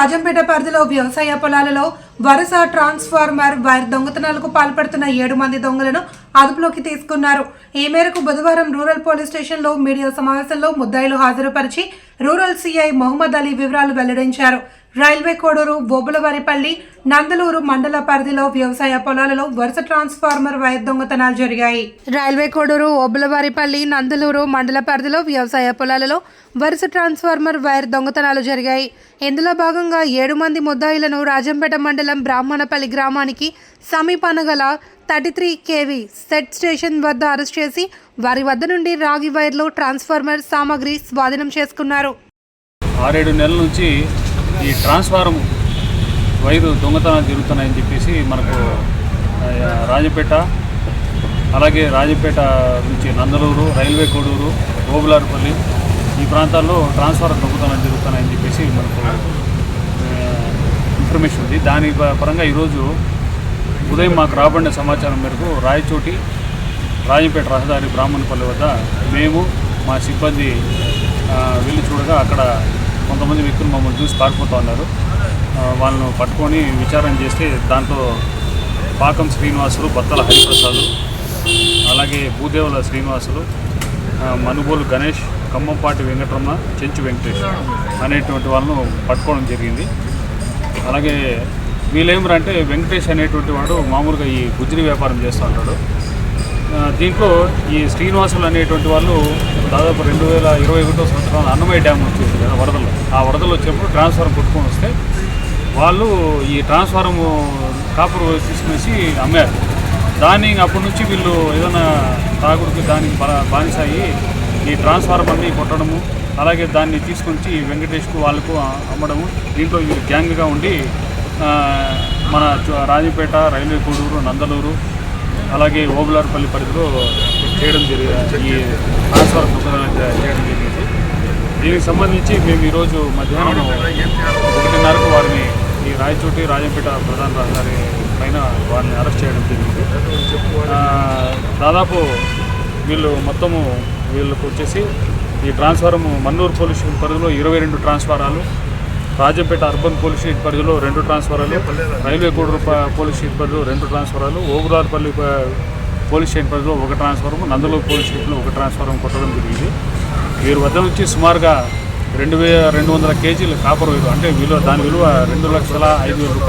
రాజంపేట పరిధిలో వ్యవసాయ పొలాలలో వరుస ట్రాన్స్ఫార్మర్ వైర్ దొంగతనాలకు పాల్పడుతున్న ఏడు మంది దొంగలను అదుపులోకి తీసుకున్నారు. ఈ మేరకు బుధవారం రూరల్ పోలీస్ స్టేషన్లో మీడియా సమావేశంలో ముద్దాయిలు హాజరుపరిచి రూరల్ సిఐ మొహమ్మద్ అలీ వివరాలు వెల్లడించారు. రైల్వే కోడూరు బోబులవారిపల్లి నందలూరు మండల పరిధిలో వ్యవసాయ పొలాలలో వరుస ట్రాన్స్ఫార్మర్ వైర్ దొంగతనాలు జరిగాయి. రైల్వే కోడూరు ఓబులవారిపల్లి నందలూరు మండల పరిధిలో వ్యవసాయ పొలాలలో వరుస ట్రాన్స్ఫార్మర్ వైర్ దొంగతనాలు జరిగాయి. ఇందులో భాగంగా ఏడు మంది ముద్దాయిలను రాజంపేట మండలం బ్రాహ్మణపల్లి గ్రామానికి సమీపాన గల thirty three KV set station వద్ద అరెస్ట్ చేసి వారి వద్ద నుండి రాగి వైర్లు ట్రాన్స్ఫార్మర్ సామాగ్రి స్వాధీనం చేసుకున్నారు. ఆరేడు నెలల నుంచి ఈ ట్రాన్స్ఫారం వైరు దొంగతనాలు జరుగుతున్నాయని చెప్పేసి మనకు రాజపేట అలాగే రాజపేట నుంచి నందలూరు రైల్వే కోడూరు గోబులారుపల్లి ఈ ప్రాంతాల్లో ట్రాన్స్ఫారం దొంగతనాలు జరుగుతున్నాయని చెప్పేసి మనకు ఇన్ఫర్మేషన్ ఉంది. దాని ప- పరంగా ఈరోజు ఉదయం మాకు రాబడిన సమాచారం మేరకు రాయచోటి రాజంపేట రహదారి బ్రాహ్మణపల్లి వద్ద మేము మా సిబ్బంది వెళ్ళి చూడగా అక్కడ కొంతమంది వ్యక్తులు మమ్మల్ని చూసి పారిపోతూ ఉన్నారు. వాళ్ళను పట్టుకొని విచారణ చేస్తే దాంట్లో పాకం శ్రీనివాసులు బత్తల హరిప్రసాదు అలాగే భూదేవుల శ్రీనివాసులు మనుబోలు గణేష్ కమ్మంపాటి వెంకటరమణ చెంచు వెంకటేష్ అనేటువంటి వాళ్ళను పట్టుకోవడం జరిగింది. అలాగే వీళ్ళేమరంటే వెంకటేష్ అనేటువంటి వాడు మామూలుగా ఈ గుజ్జరి వ్యాపారం చేస్తూ ఉంటాడు. దీంట్లో ఈ శ్రీనివాసులు అనేటువంటి వాళ్ళు దాదాపు రెండు వేల ఇరవై ఒకటో సంవత్సరం అన్నమయ్య డ్యామ్ వచ్చేసి కదా వరదలు ఆ వరదలు వచ్చినప్పుడు ట్రాన్స్ఫారం కొట్టుకొని వస్తే వాళ్ళు ఈ ట్రాన్స్ఫారం కాపర్ తీసుకునేసి అమ్మారు. దాన్ని అప్పటి నుంచి వీళ్ళు ఏదైనా తాగుడికి దానికి బానిసాయి ఈ ట్రాన్స్ఫార్మర్ని కొట్టడము అలాగే దాన్ని తీసుకొచ్చి వెంకటేష్కు వాళ్ళకు అమ్మడము. దీంట్లో వీరు గ్యాంగ్గా ఉండి మన రాజంపేట రైల్వే కోడూరు నందలూరు అలాగే ఓబులార్పల్లి పరిధిలో చేయడం జరిగింది ఈ ట్రాన్స్ఫర్ చేయడం జరిగింది. దీనికి సంబంధించి మేము ఈరోజు మధ్యాహ్నం ఒకటిన్నరకు వారిని ఈ రాయచోటి రాజంపేట ప్రధాన రహదారి పైన వారిని అరెస్ట్ చేయడం జరిగింది. దాదాపు వీళ్ళు మొత్తము వీళ్ళకు వచ్చేసి ఈ ట్రాన్స్ఫారం మన్నూరు పోలీస్ పరిధిలో ఇరవై రెండు ట్రాన్స్ఫారాలు రాజంపేట అర్బన్ పోలీస్ స్టేషన్ పరిధిలో రెండు ట్రాన్స్ఫారాలు రైల్వే కోడూరు పోలీస్ స్టేషన్ పరిధిలో రెండు ట్రాన్స్ఫారాలు ఓగురాలపల్లి పోలీస్ స్టేషన్ పరిధిలో ఒక ట్రాన్స్ఫారం నందలూరు పోలీస్ స్టేషన్లో ఒక ట్రాన్స్ఫారం కొట్టడం జరిగింది. వీరి వద్ద నుంచి సుమారుగా రెండు వే రెండు వందల కేజీలు కాపర్ విలువ అంటే విలువ దాని విలువ రెండు లక్షల ఐదు వేల రూపాయలు.